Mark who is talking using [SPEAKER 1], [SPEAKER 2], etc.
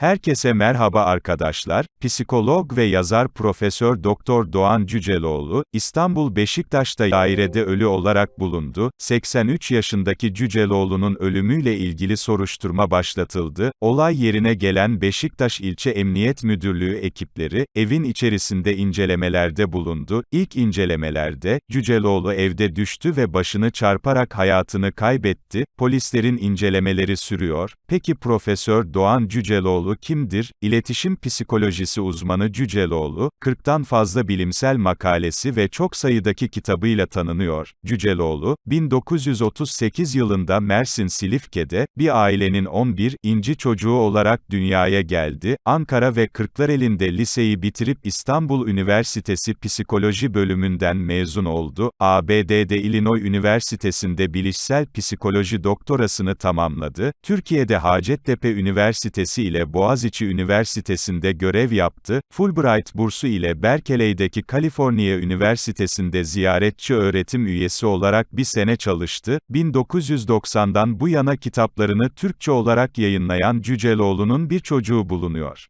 [SPEAKER 1] Herkese merhaba arkadaşlar. Psikolog ve yazar Profesör Doktor Doğan Cüceloğlu, İstanbul Beşiktaş'ta dairede ölü olarak bulundu. 83 yaşındaki Cüceloğlu'nun ölümüyle ilgili soruşturma başlatıldı. Olay yerine gelen Beşiktaş İlçe Emniyet Müdürlüğü ekipleri, evin içerisinde incelemelerde bulundu. İlk incelemelerde, Cüceloğlu evde düştü ve başını çarparak hayatını kaybetti. Polislerin incelemeleri sürüyor. Peki Profesör Doğan Cüceloğlu kimdir? İletişim psikolojisi uzmanı Cüceloğlu, 40'tan fazla bilimsel makalesi ve çok sayıdaki kitabıyla tanınıyor. Cüceloğlu, 1938 yılında Mersin Silifke'de, bir ailenin 11. inci çocuğu olarak dünyaya geldi. Ankara ve Kırklareli'nde liseyi bitirip İstanbul Üniversitesi Psikoloji bölümünden mezun oldu. ABD'de Illinois Üniversitesi'nde bilişsel psikoloji doktorasını tamamladı. Türkiye'de Hacettepe Üniversitesi ile Boğaziçi Üniversitesi'nde görev yaptı. Fulbright bursu ile Berkeley'deki Kaliforniya Üniversitesi'nde ziyaretçi öğretim üyesi olarak bir sene çalıştı. 1990'dan bu yana kitaplarını Türkçe olarak yayınlayan Cüceloğlu'nun bir çocuğu bulunuyor.